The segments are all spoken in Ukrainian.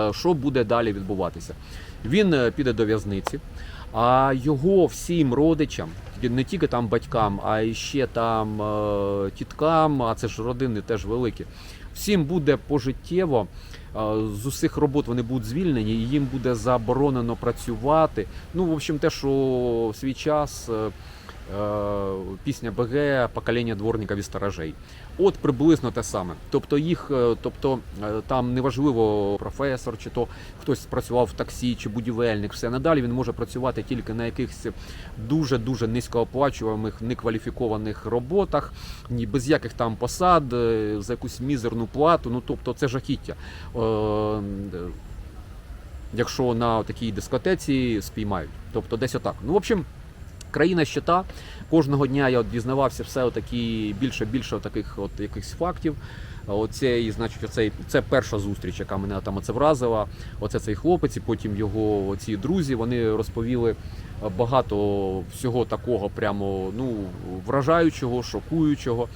Е, Що буде далі відбуватися? Він е, піде до в'язниці, а його всім родичам, не тільки там батькам, а й ще там е, тіткам, а це ж родини теж великі. Всім буде пожиттєво. З усіх робот вони будуть звільнені, і їм буде заборонено працювати. Ну, в общем, те, що в свій час е, е, пісня БГ покоління дворників і сторожей. От приблизно те саме. Тобто їх, е, тобто там неважливо професор, чи то хтось працював в таксі, чи будівельник, все надалі він може працювати тільки на якихось дуже дуже низькооплачуваних, некваліфікованих роботах, ні без яких там посад, за якусь мізерну плату. Ну тобто це жахіття. Е, Якщо на такій дискотеці спіймають, тобто десь отак. Ну, в общем, країна щита. Кожного дня я от дізнавався все отакі більше більше таких от якихось фактів. Оце, і, значить, оцей, це перша зустріч, яка мене там оце вразила. Оце цей хлопець, і потім його ці друзі вони розповіли багато всього такого, прямо ну вражаючого, шокуючого,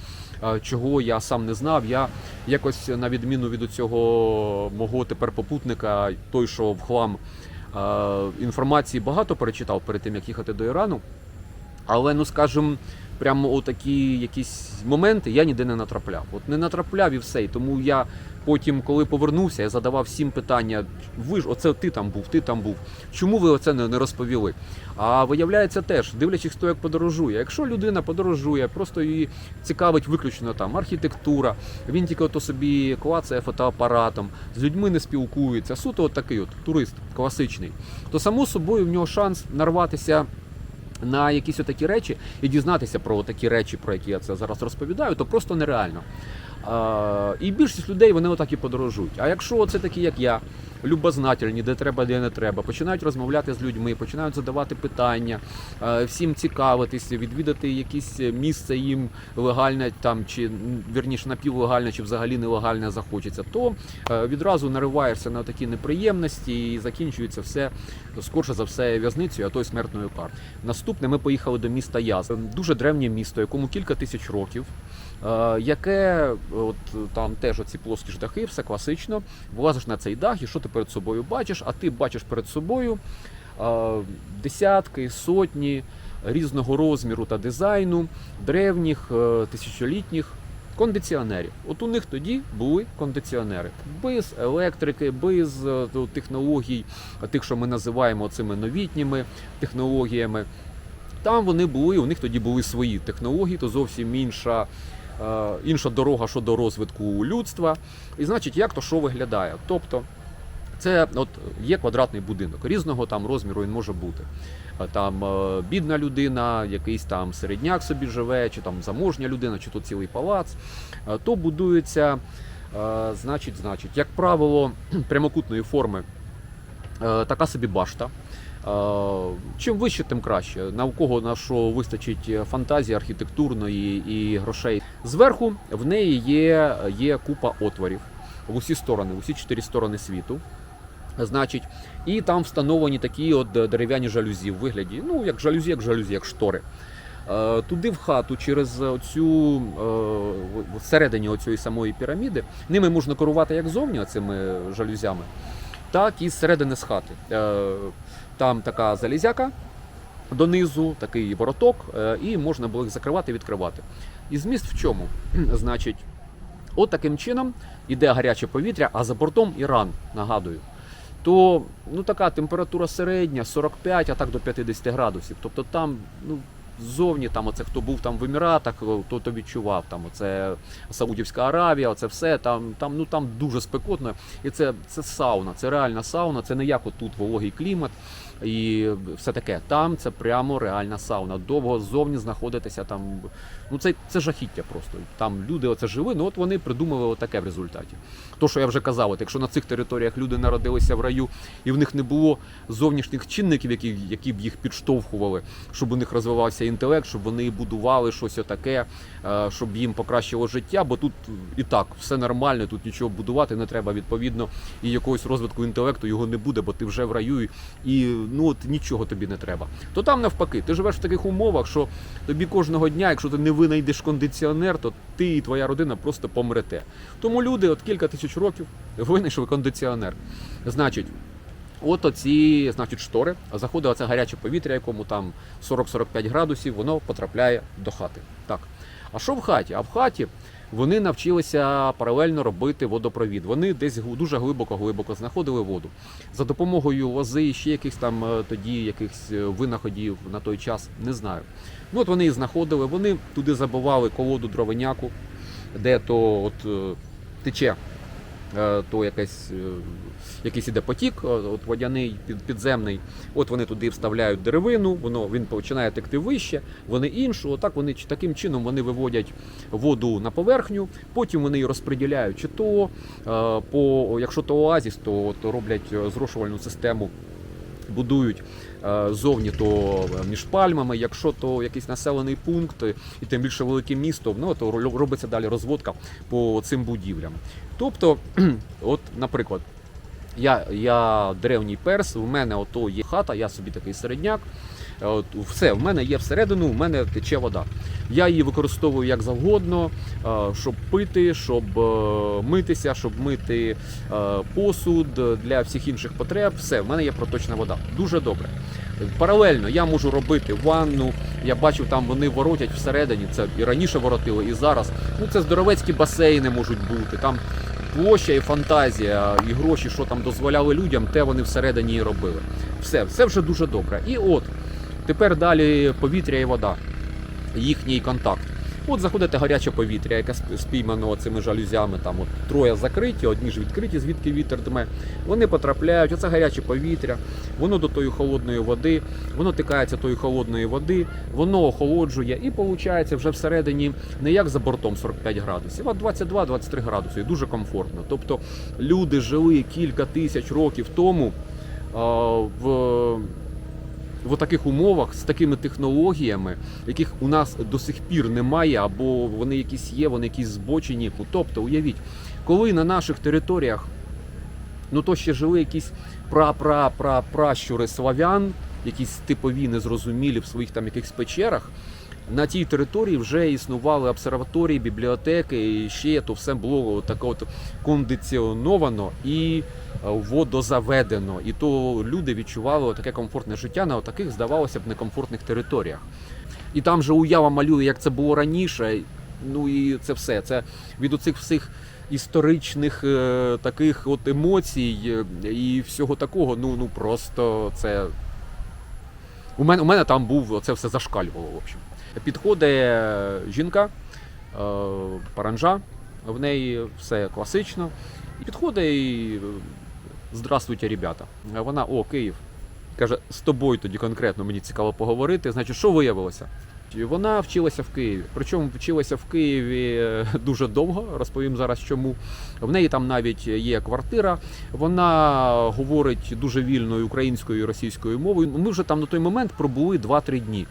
е, чого я сам не знав. Я якось на відміну від цього мого тепер попутника, той, що в хлам е, інформації багато перечитав перед тим, як їхати до Ірану. Але, ну скажімо, прямо у такі якісь моменти я ніде не натрапляв. От не натрапляв і все. І тому я потім, коли повернувся, я задавав всім питання: ви ж оце ти там був, ти там був. Чому ви оце не, розповіли? А виявляється теж, дивлячись, хто як подорожує. Якщо людина подорожує, просто її цікавить виключно там архітектура, він тільки ото собі клацає фотоапаратом, з людьми не спілкується. Суто от такий от турист класичний, то само собою в нього шанс нарватися на якісь такі речі і дізнатися про такі речі, про які я це зараз розповідаю, то просто нереально. І більшість людей вони отак і подорожують. А якщо це такі, як я, любознательні, де треба, де не треба, починають розмовляти з людьми, починають задавати питання, е, всім цікавитися, відвідати якесь місце їм легальне там чи вірніше напівлегальне, чи взагалі нелегальне захочеться, то е, відразу нариваєшся на такі неприємності і закінчується все скорше за все в'язницею, а то й смертною карою. Наступне ми поїхали до міста Яз. Дуже древнє місто, якому кілька тисяч років. Е, Яке от там теж оці плоскі дахи, все класично. Влазиш на цей дах, і що ти перед собою бачиш? А ти бачиш перед собою е, десятки, сотні різного розміру та дизайну, древніх, е, тисячолітніх кондиціонерів. От у них тоді були кондиціонери без електрики, без технологій, тих, що ми називаємо цими новітніми технологіями. Там вони були, у них тоді були свої технології, то зовсім інша, інша дорога щодо розвитку людства. І значить, як то що виглядає? Тобто, це от є квадратний будинок, різного там розміру він може бути. Е, Там е, бідна людина, якийсь там середняк собі живе, чи там заможня людина, чи то цілий палац. Е, То будується, е, значить, значить, як правило, прямокутної форми е, така собі башта. Е, Чим вище, тим краще. На у кого на що вистачить фантазії архітектурної і грошей. Зверху в неї є, є купа отворів в усі сторони, в усі чотири сторони світу. Значить, і там встановлені такі от дерев'яні жалюзі в вигляді, ну як жалюзі, як жалюзі, як штори. Е, Туди в хату через цю е, всередині оцієї самої піраміди ними можна керувати як зовні цими жалюзями, так і зсередини з хати. Там така залізяка донизу, такий вороток, е, і можна було їх закривати і відкривати. І зміст в чому? Значить, от таким чином іде гаряче повітря, а за бортом Іран, нагадую. То ну, така температура середня, 45, а так до 50 градусів. Тобто там, ну, ззовні, там, оце, хто був там в Еміратах, то, то відчував. Там, оце Саудівська Аравія, оце все, там, там, ну, там дуже спекотно. І це, це сауна, це реальна сауна, це не як отут вологий клімат. І все таке. Там це прямо реальна сауна. Довго ззовні знаходитися там. Ну це, це жахіття просто. Там люди оце жили, ну от вони придумали отаке в результаті. То, що я вже казав, от якщо на цих територіях люди народилися в раю, і в них не було зовнішніх чинників, які, які б їх підштовхували, щоб у них розвивався інтелект, щоб вони будували щось отаке, е, щоб їм покращило життя, бо тут і так все нормально, тут нічого будувати не треба. Відповідно, і якогось розвитку інтелекту його не буде, бо ти вже в раю і ну от нічого тобі не треба. То там навпаки, ти живеш в таких умовах, що тобі кожного дня, якщо ти не винайдеш кондиціонер, то ти і твоя родина просто помрете. Тому люди, от кілька тисяч років, винайшли кондиціонер. Значить. От оці, значить, штори, заходить оце гаряче повітря, якому там 40-45 градусів, воно потрапляє до хати. Так. А що в хаті? А в хаті вони навчилися паралельно робити водопровід. Вони десь дуже глибоко-глибоко знаходили воду. За допомогою лози і ще якихось там е, тоді якихось е, винаходів на той час, не знаю. Ну от вони і знаходили, вони туди забивали колоду дровеняку, де то от е, тече то якесь, е, якийсь іде потік, е, от водяний під, підземний. От вони туди вставляють деревину, воно він починає текти вище, вони іншу. Отак вони таким чином вони виводять воду на поверхню, потім вони її розподіляють. Чи то е, по якщо то оазіс, то, от роблять е, зрошувальну систему. Будують е, зовні то між пальмами, якщо то якийсь населений пункт, і тим більше велике місто, ну то робиться далі розводка по цим будівлям. Тобто, от, наприклад, я, я древній перс, у мене ото є хата, я собі такий середняк. Е, От, все, в мене є всередину, в мене тече вода. Я її використовую як завгодно, е, щоб пити, щоб е, митися, щоб мити посуд для всіх інших потреб. Все, в мене є проточна вода. Дуже добре. Паралельно я можу робити ванну. Я бачив, там вони воротять всередині. Це і раніше воротили, і зараз. Ну це здоровецькі басейни можуть бути. Там площа і фантазія, і гроші, що там дозволяли людям, те вони всередині і робили. Все, все вже дуже добре. І от тепер далі повітря і вода, їхній контакт. От заходите гаряче повітря, яке спіймано цими жалюзями, там от троє закриті, одні ж відкриті, звідки вітер дме. Вони потрапляють, оце гаряче повітря, воно до тої холодної води, воно тикається тої холодної води, воно охолоджує і виходить вже всередині не як за бортом 45 градусів, а 22-23 градуси. І дуже комфортно. Тобто люди жили кілька тисяч років тому в в таких умовах з такими технологіями, яких у нас до сих пір немає, або вони якісь є, вони якісь збочені. Ну, Тобто, уявіть, коли на наших територіях ну то ще жили якісь пра-пра-пра-пращури славян, якісь типові незрозумілі в своїх там якихось печерах. На тій території вже існували обсерваторії, бібліотеки, і ще то все було таке от кондиціоновано і е, водозаведено. І то люди відчували таке комфортне життя на таких, здавалося б, некомфортних територіях. І там же уява малює, як це було раніше. Ну і це все. Це від оцих всіх історичних е, таких от емоцій е, і всього такого. Ну, ну просто це. У мене, у мене там був це все зашкалювало. В общем. Підходить жінка, е, паранжа, в неї все класично. І підходить і е, здравствуйте, ребята. Вона, о, Київ. Каже, з тобою тоді конкретно мені цікаво поговорити. Значить, що виявилося? Вона вчилася в Києві. Причому вчилася в Києві е, дуже довго. Розповім зараз чому. В неї там навіть є квартира. Вона говорить дуже вільною українською і російською мовою. Ми вже там на той момент пробули 2-3 дні.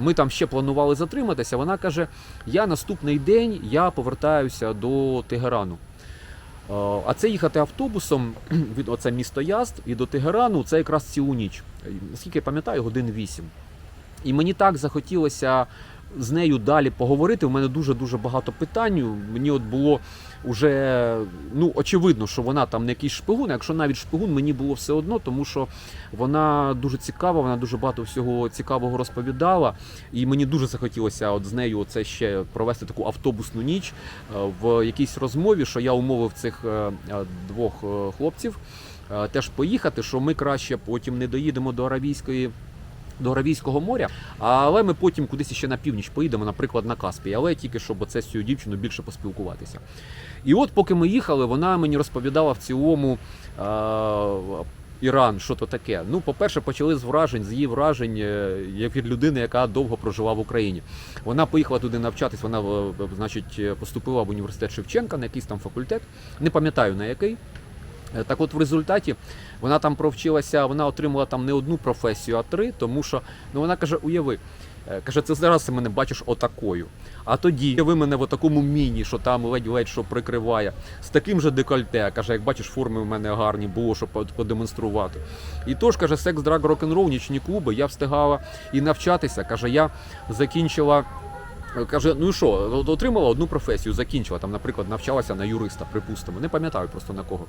Ми там ще планували затриматися. Вона каже: я наступний день я повертаюся до Тегерану. Е, А це їхати автобусом від оце місто Язд і до Тегерану це якраз цілу ніч. Е, Наскільки я пам'ятаю, годин 8. І мені так захотілося з нею далі поговорити. У мене дуже дуже багато питань. Мені от було вже ну очевидно, що вона там не якийсь шпигун. Якщо навіть шпигун, мені було все одно, тому що вона дуже цікава, вона дуже багато всього цікавого розповідала. І мені дуже захотілося от з нею оце ще провести таку автобусну ніч е, в якійсь розмові, що я умовив цих е, е, двох хлопців теж поїхати, що ми краще потім не доїдемо до Аравійської. До Аравійського моря, але ми потім кудись ще на північ поїдемо, наприклад, на Каспій, але тільки щоб оце з цією дівчиною більше поспілкуватися. І от, поки ми їхали, вона мені розповідала в цілому е- Іран, що то таке. Ну, по-перше, почали з вражень, з її вражень, е, як від людини, яка довго прожила в Україні. Вона поїхала туди навчатись, вона, е, значить, поступила в університет Шевченка на якийсь там факультет, не пам'ятаю на який. Е, Так от в результаті вона там провчилася, вона отримала там не одну професію, а три, тому що ну вона каже: уяви, Е, Каже, це зараз ти мене бачиш отакою. А тоді ви мене в такому міні, що там ледь-ледь що прикриває, з таким же декольте. Каже, як бачиш, форми в мене гарні було, щоб под- продемонструвати. І тож каже, секс, драг, рок-н-рол, нічні клуби. Я встигала і навчатися. Каже, я закінчила. е, Каже, ну і що, отримала одну професію, закінчила там, наприклад, навчалася на юриста, припустимо, не пам'ятаю просто на кого.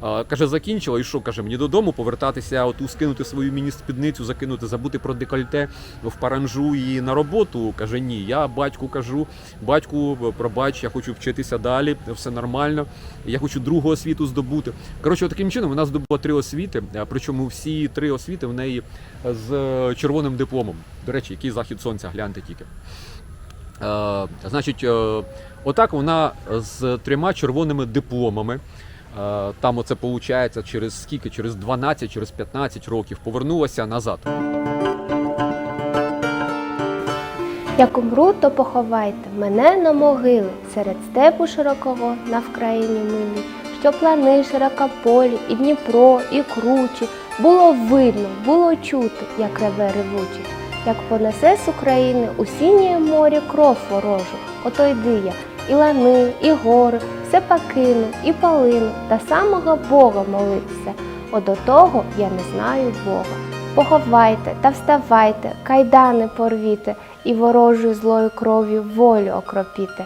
Каже, закінчила, і що каже, мені додому повертатися, оту скинути свою міні-спідницю, закинути, забути про декольте в паранжу і на роботу. Каже, ні. Я батьку кажу, батьку, пробач, я хочу вчитися далі, все нормально. Я хочу другу освіту здобути. Коротше, таким чином вона здобула три освіти, причому всі три освіти в неї з е, червоним дипломом. До речі, який захід сонця, гляньте тільки. Е, значить, е, отак вона з трьома червоними дипломами. Е, Там оце виходить через скільки? Через 12, через 15 років повернулася назад. Як умру, то поховайте мене на могили серед степу широкого на Вкраїні милій, що плани широкополі, і Дніпро, і кручі. Було видно, було чути, як реве ревучі, як понесе з України у сінє морі кров ворожу. Ото йди я, і лани, і гори, все покину, і полину, та самого Бога молитися. О до того я не знаю Бога. Поховайте та вставайте, кайдани порвіте, і ворожою злою кров'ю волю окропіте.